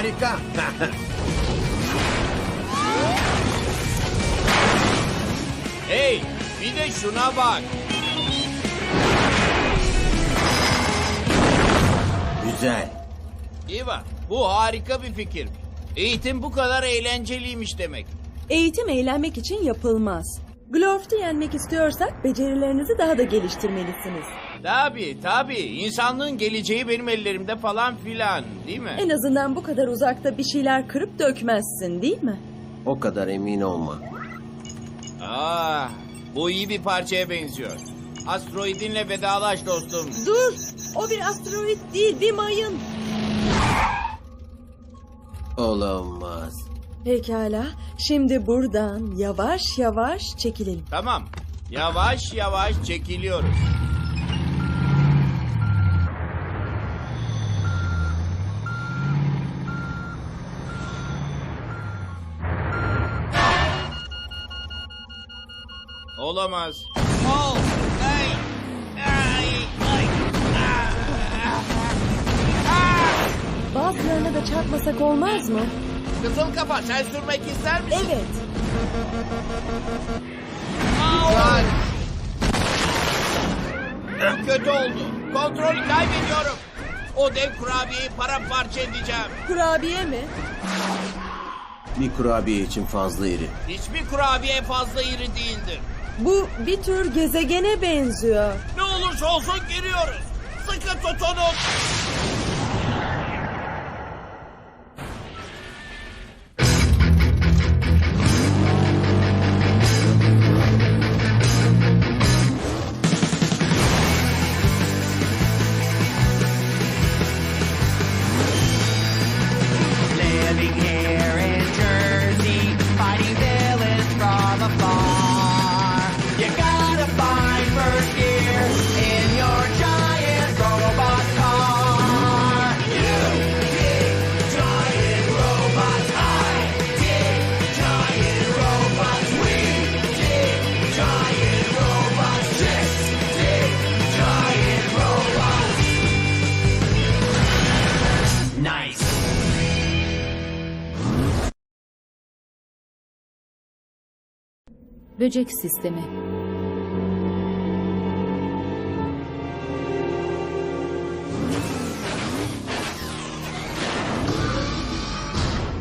Harika. Hey, bir de şuna bak. Güzel. Eva, bu harika bir fikir. Eğitim bu kadar eğlenceliymiş demek. Eğitim eğlenmek için yapılmaz. Glorf'tu yenmek istiyorsak becerilerinizi daha da geliştirmelisiniz. Tabii tabii. İnsanlığın geleceği benim ellerimde falan filan. Değil mi? En azından bu kadar uzakta bir şeyler kırıp dökmezsin değil mi? O kadar emin olma. Aa, bu iyi bir parçaya benziyor. Asteroidinle vedalaş dostum. Dur! O bir asteroid değil, bir mayın. Olamaz. Pekala, şimdi buradan yavaş yavaş çekilelim. Tamam. Yavaş yavaş çekiliyoruz. Olamaz. Ay, ay, ay. Bazılarına da çarpmasak olmaz mı? Kızıl kafa sen sürmek ister misin? Evet. Dikkat! Kötü oldu. Kontrolü kaybediyorum. O dev kurabiyeyi paramparça edeceğim. Kurabiye mi? Bir kurabiye için fazla iri. Hiçbir kurabiye fazla iri değildir. Bu bir tür gezegene benziyor. Ne olursa olsun giriyoruz. Sıkı tutunun. Böcek sistemi.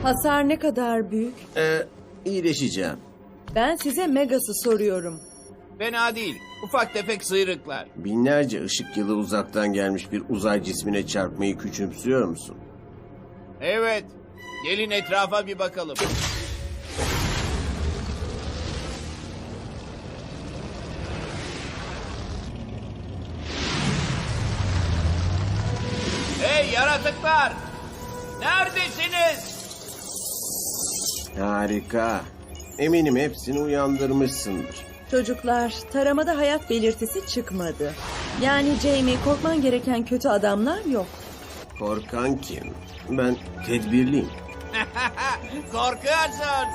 Hasar ne kadar büyük? Ee, iyileşeceğim. Ben size Megas'ı soruyorum. Fena değil. Ufak tefek sıyrıklar. Binlerce ışık yılı uzaktan gelmiş bir uzay cismine çarpmayı küçümsüyor musun? Evet. Gelin etrafa bir bakalım. Harika. Eminim hepsini uyandırmışsındır. Çocuklar, taramada hayat belirtisi çıkmadı. Yani Jamie, korkman gereken kötü adamlar yok. Korkan kim? Ben tedbirliyim. Korkuyorsun!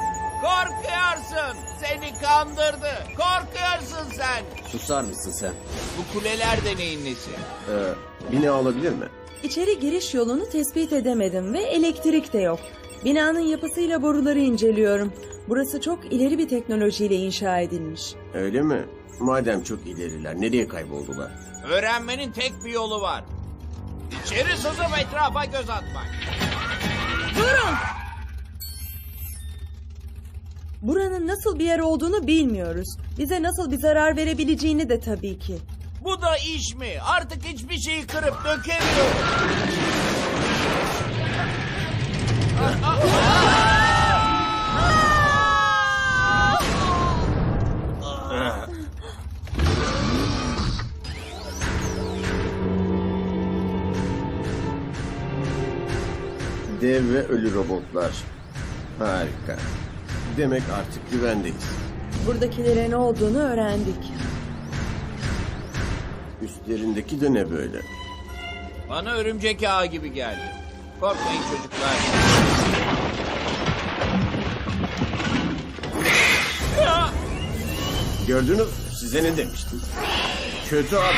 Korkuyorsun! Seni kandırdı! Korkuyorsun sen! Susar mısın sen? Bu kuleler de neyin nesi? Ee, bina olabilir mi? İçeri giriş yolunu tespit edemedim ve elektrik de yok. Binanın yapısıyla boruları inceliyorum. Burası çok ileri bir teknolojiyle inşa edilmiş. Öyle mi? Madem çok ileriler, nereye kayboldular? Öğrenmenin tek bir yolu var. İçeri sızıp etrafa göz atmak. Durun! Buranın nasıl bir yer olduğunu bilmiyoruz. Bize nasıl bir zarar verebileceğini de tabii ki. Bu da iş mi? Artık hiçbir şeyi kırıp dökemiyorum. Dev ve ölü robotlar. Harika. Demek artık güvendeyiz. Buradakilere ne olduğunu öğrendik. Üstlerindeki de ne böyle? Bana örümcek ağı gibi geldi. Korkmayın çocuklar. Gördünüz? Size ne demiştim? Kötü adam.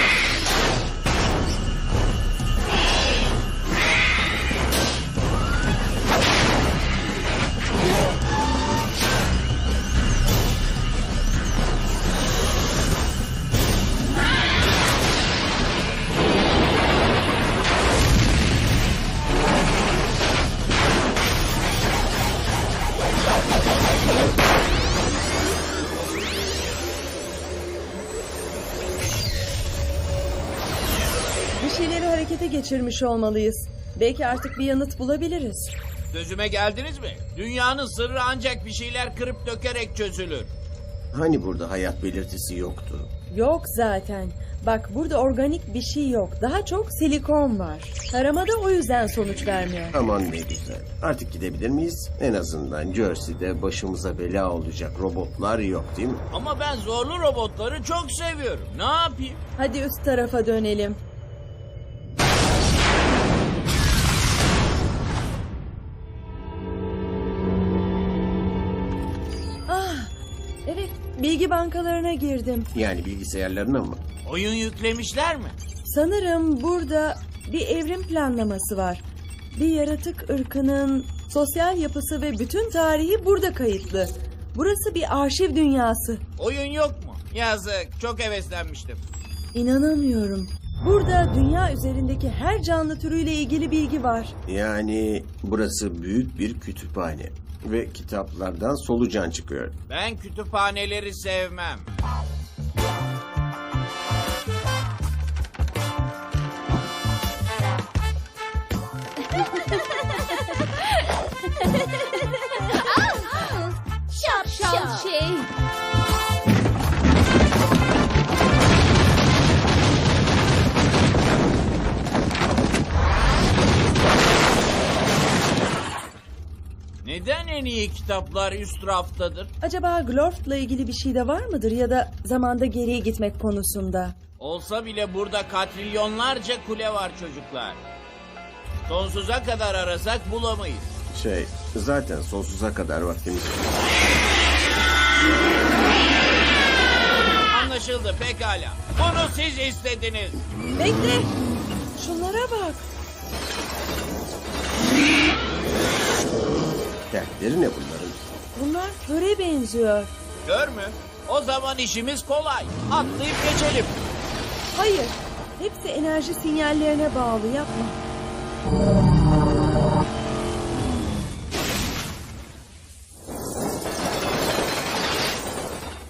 Geçirmiş olmalıyız. Belki artık bir yanıt bulabiliriz. Sözüme geldiniz mi? Dünyanın sırrı ancak bir şeyler kırıp dökerek çözülür. Hani burada hayat belirtisi yoktu? Yok zaten. Bak burada organik bir şey yok. Daha çok silikon var. Taramada o yüzden sonuç vermiyor. Aman ne güzel. Artık gidebilir miyiz? En azından Jersey'de başımıza bela olacak robotlar yok değil mi? Ama ben zorlu robotları çok seviyorum. Ne yapayım? Hadi üst tarafa dönelim. Bilgi bankalarına girdim. Yani bilgisayarlarına mı? Oyun yüklemişler mi? Sanırım burada bir evrim planlaması var. Bir yaratık ırkının sosyal yapısı ve bütün tarihi burada kayıtlı. Burası bir arşiv dünyası. Oyun yok mu? Yazık. Çok heveslenmiştim. İnanamıyorum. Burada dünya üzerindeki her canlı türüyle ilgili bilgi var. Yani burası büyük bir kütüphane. Ve kitaplardan solucan çıkıyor. Ben kütüphaneleri sevmem. İyi kitaplar üst raftadır? Acaba Glorft'la ilgili bir şey de var mıdır ya da zamanda geriye gitmek konusunda? Olsa bile burada katrilyonlarca kule var çocuklar. Sonsuza kadar arasak bulamayız. Şey, zaten sonsuza kadar vaktimiz var. Anlaşıldı pekala. Bunu siz istediniz. Bekle! Şunlara bak. Dertleri ne bunların? Bunlar köre benziyor. Gör mü? O zaman işimiz kolay. Atlayıp geçelim. Hayır. Hepsi enerji sinyallerine bağlı yapma.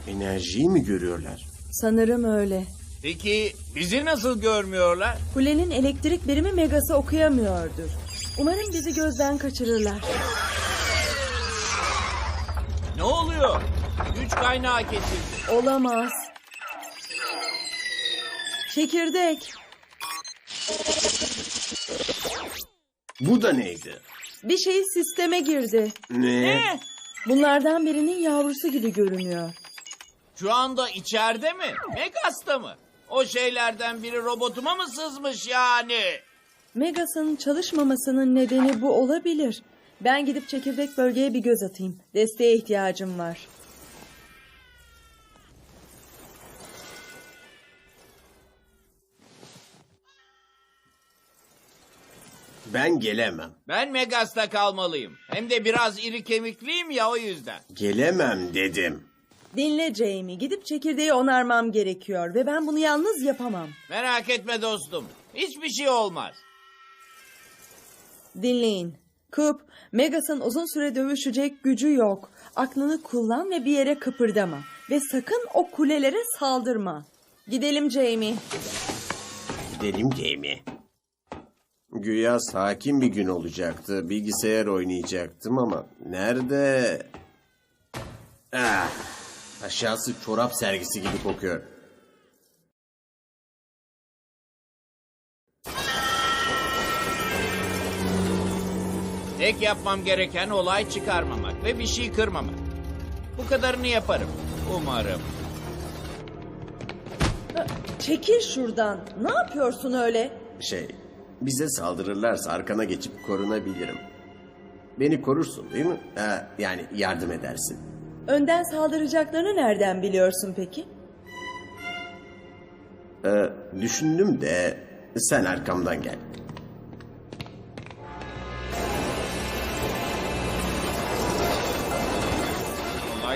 Enerjiyi mi görüyorlar? Sanırım öyle. Peki bizi nasıl görmüyorlar? Kulenin elektrik birimi Megas'ı okuyamıyordur. Umarım bizi gözden kaçırırlar. Ne oluyor? Güç kaynağı kesildi. Olamaz. Çekirdek. Bu da neydi? Bir şey sisteme girdi. Ne? Ne? Bunlardan birinin yavrusu gibi görünüyor. Şu anda içeride mi? Megas'ta mı? O şeylerden biri robotuma mı sızmış yani? Megas'ın çalışmamasının nedeni bu olabilir. Ben gidip çekirdek bölgeye bir göz atayım. Desteğe ihtiyacım var. Ben gelemem. Ben Megas'ta kalmalıyım. Hem de biraz iri kemikliyim ya o yüzden. Gelemem dedim. Dinle Jamie, gidip çekirdeği onarmam gerekiyor ve ben bunu yalnız yapamam. Merak etme dostum. Hiçbir şey olmaz. Dinleyin. Kup, Megas'ın uzun süre dövüşecek gücü yok. Aklını kullan ve bir yere kıpırdama. Ve sakın o kulelere saldırma. Gidelim Jamie. Gidelim Jamie. Güya sakin bir gün olacaktı. Bilgisayar oynayacaktım ama nerede? Ah, aşağısı çorap sergisi gibi kokuyor. Tek yapmam gereken olay çıkarmamak ve bir şey kırmamak. Bu kadarını yaparım. Umarım. Çekil şuradan. Ne yapıyorsun öyle? Şey, bize saldırırlarsa arkana geçip korunabilirim. Beni korursun değil mi? Ha, yani yardım edersin. Önden saldıracaklarını nereden biliyorsun peki? Ee, düşündüm de sen arkamdan gel.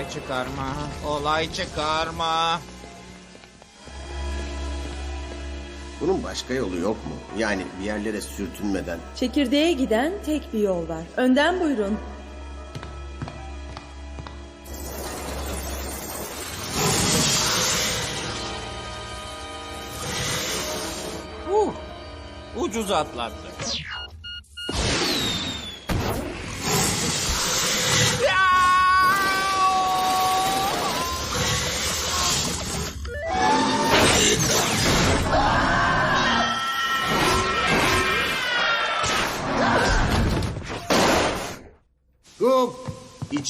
Olay çıkarma. Olay çıkarma. Bunun başka yolu yok mu? Yani bir yerlere sürtünmeden. Çekirdeğe giden tek bir yol var. Önden buyurun. Huh. Ucuz atlattı.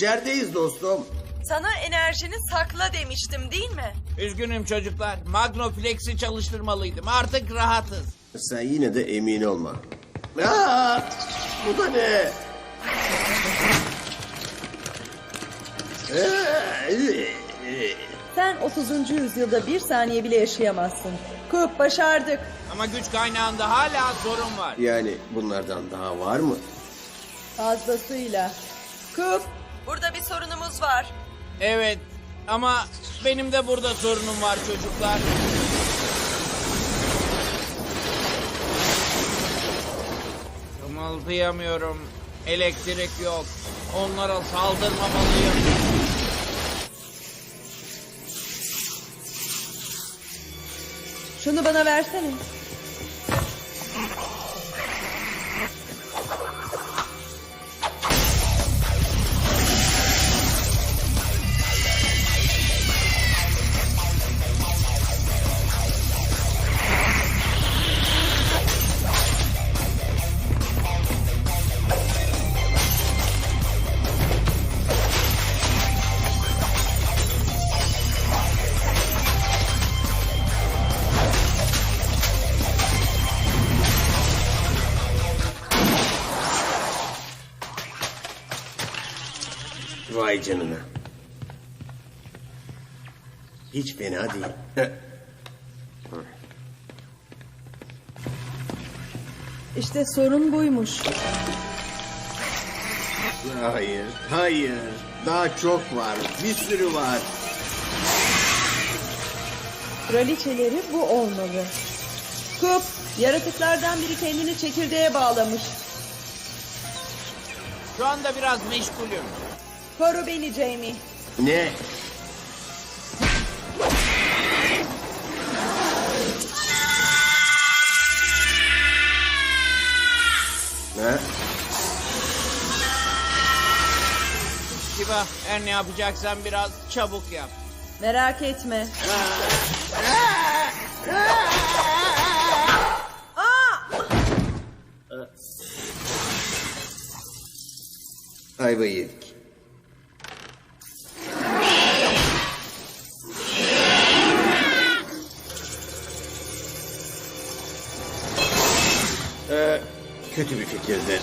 İçerideyiz dostum. Sana enerjini sakla demiştim değil mi? Üzgünüm çocuklar. Magnoflex'i çalıştırmalıydım. Artık rahatız. Sen yine de emin olma. Aa, bu da ne? Sen 30. yüzyılda bir saniye bile yaşayamazsın. Kup başardık. Ama güç kaynağında hala sorun var. Yani bunlardan daha var mı? Fazlasıyla. Kup. Burada bir sorunumuz var. Evet ama benim de burada sorunum var çocuklar. Kımıldayamıyorum. Elektrik yok. Onlara saldırmamalıyım. Şunu bana versene. Vay canına. Hiç fena değil. İşte sorun buymuş. Hayır, hayır. Daha çok var. Bir sürü var. Kraliçeleri bu olmalı. Kup, yaratıklardan biri kendini çekirdeğe bağlamış. Şu anda biraz meşgulüm. Koru beni Jamie. Ne? Ha? Kiba her ne yapacaksan biraz çabuk yap. Merak etme. Ayva yedik. Kötü bir fikirdi.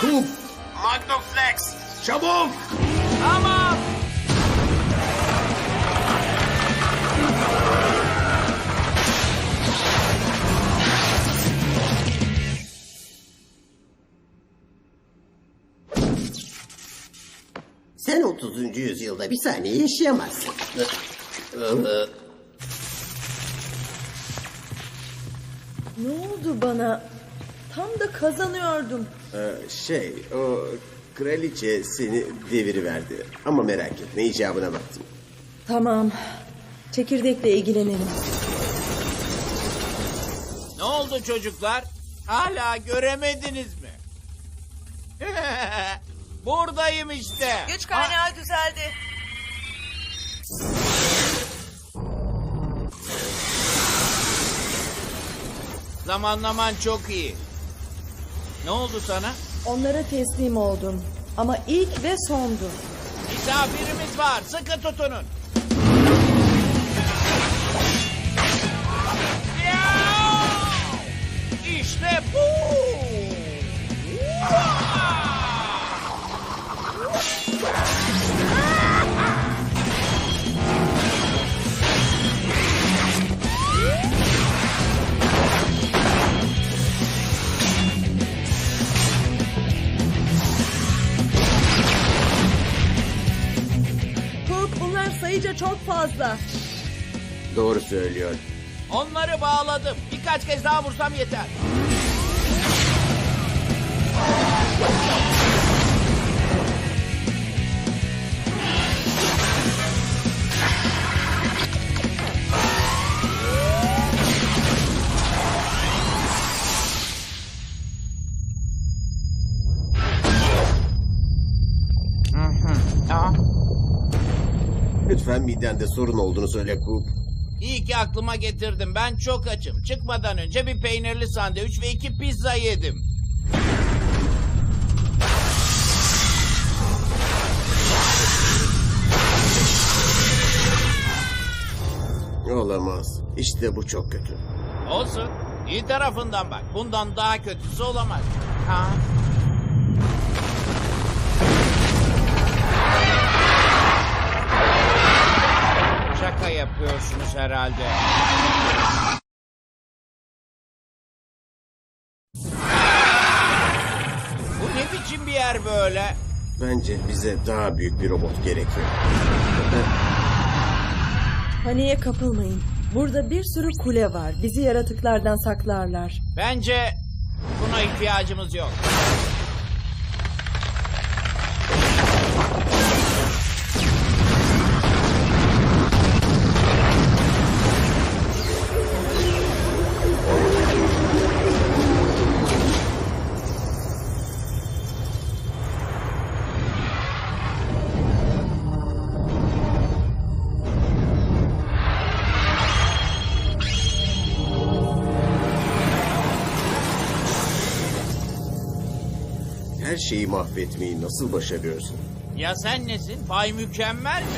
Kup! Magnoflex! Çabuk! Tamam. 30. yüzyılda bir saniye yaşayamazsın. Ne oldu bana? Tam da kazanıyordum. Ee, şey, o kraliçe seni deviriverdi. Ama merak etme, icabına baktım. Tamam. Çekirdekle ilgilenelim. Ne oldu çocuklar? Hala göremediniz mi? Buradayım işte. Güç kaynağı düzeldi. Zamanlaman çok iyi. Ne oldu sana? Onlara teslim oldum. Ama ilk ve sondu. Misafirimiz var. Sıkı tutunun. İşte bu. Ah! Doğru söylüyor. Onları bağladım. Birkaç kez daha vursam yeter. Lütfen midende sorun olduğunu söyle Coop. İyi ki aklıma getirdim. Ben çok açım. Çıkmadan önce bir peynirli sandviç ve iki pizza yedim. Olamaz. İşte bu çok kötü. Olsun. İyi tarafından bak. Bundan daha kötüsü olamaz. Ha? Şaka yapıyorsunuz herhalde. Bu ne biçim bir yer böyle? Bence bize daha büyük bir robot gerekiyor. Paniğe kapılmayın. Burada bir sürü kule var. Bizi yaratıklardan saklarlar. Bence buna ihtiyacımız yok. Her şeyi mahvetmeyi nasıl başarıyorsun? Ya sen nesin? Bay mükemmel mi?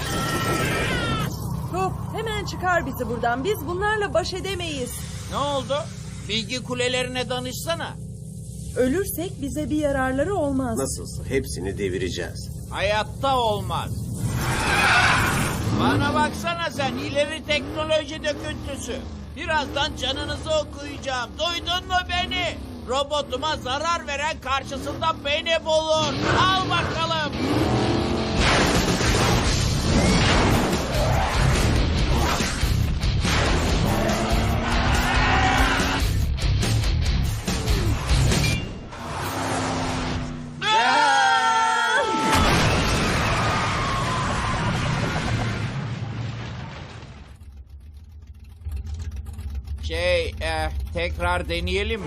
Hop hemen çıkar bizi buradan. Biz bunlarla baş edemeyiz. Ne oldu? Bilgi kulelerine danışsana. Ölürsek bize bir yararları olmaz. Nasılsa hepsini devireceğiz. Hayatta olmaz. Bana baksana sen ileri teknoloji döküntüsü. Birazdan canınızı okuyacağım. Duydun mu beni? Robotuma zarar veren karşısında beni bulur. Al bakalım. Şey, eh, tekrar deneyelim mi?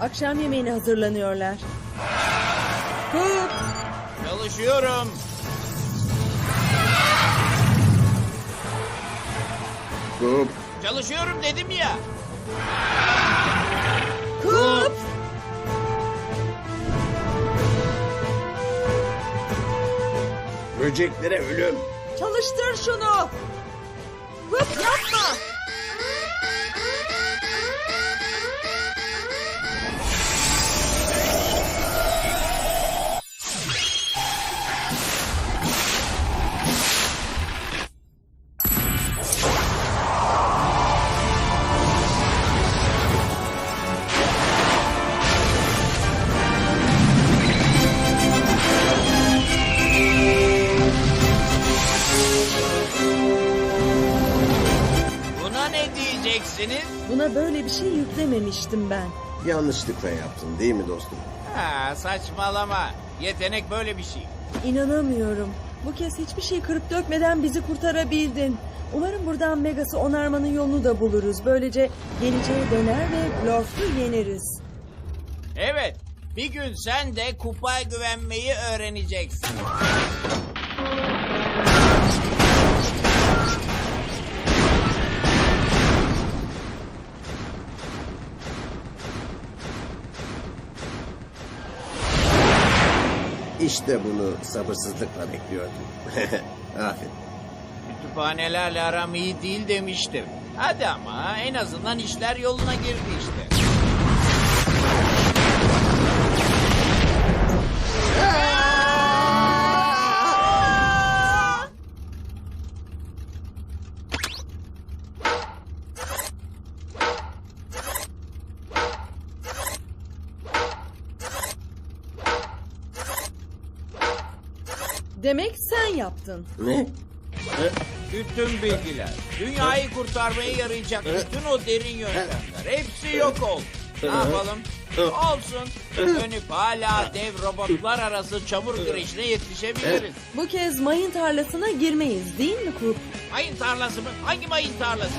Akşam yemeğine hazırlanıyorlar. Hop Çalışıyorum. Coop, Çalışıyorum dedim ya. hop. böceklere ölüm. Çalıştır şunu. Hop yapma. Yüklememiştim ben. Yanlışlıkla yaptın değil mi dostum? Ha, saçmalama. Yetenek böyle bir şey. İnanamıyorum. Bu kez hiçbir şey kırıp dökmeden bizi kurtarabildin. Umarım buradan Megas'ı onarmanın yolunu da buluruz. Böylece geleceğe döner ve Glorf'u yeneriz. Evet, bir gün sen de kupaya güvenmeyi öğreneceksin. İşte bunu sabırsızlıkla bekliyordum. Aferin. Kütüphanelerle aram iyi değil demiştim. Hadi ama en azından işler yoluna girdi işte. Yaptın. Ne? Bütün bilgiler, dünyayı kurtarmaya yarayacak bütün o derin yöntemler, hepsi yok oldu. Ne yapalım? Olsun. Dönüp hala dev robotlar arası çamur güreşine yetişebiliriz. Bu kez mayın tarlasına girmeyiz değil mi Kup? Mayın tarlası mı? Hangi mayın tarlası?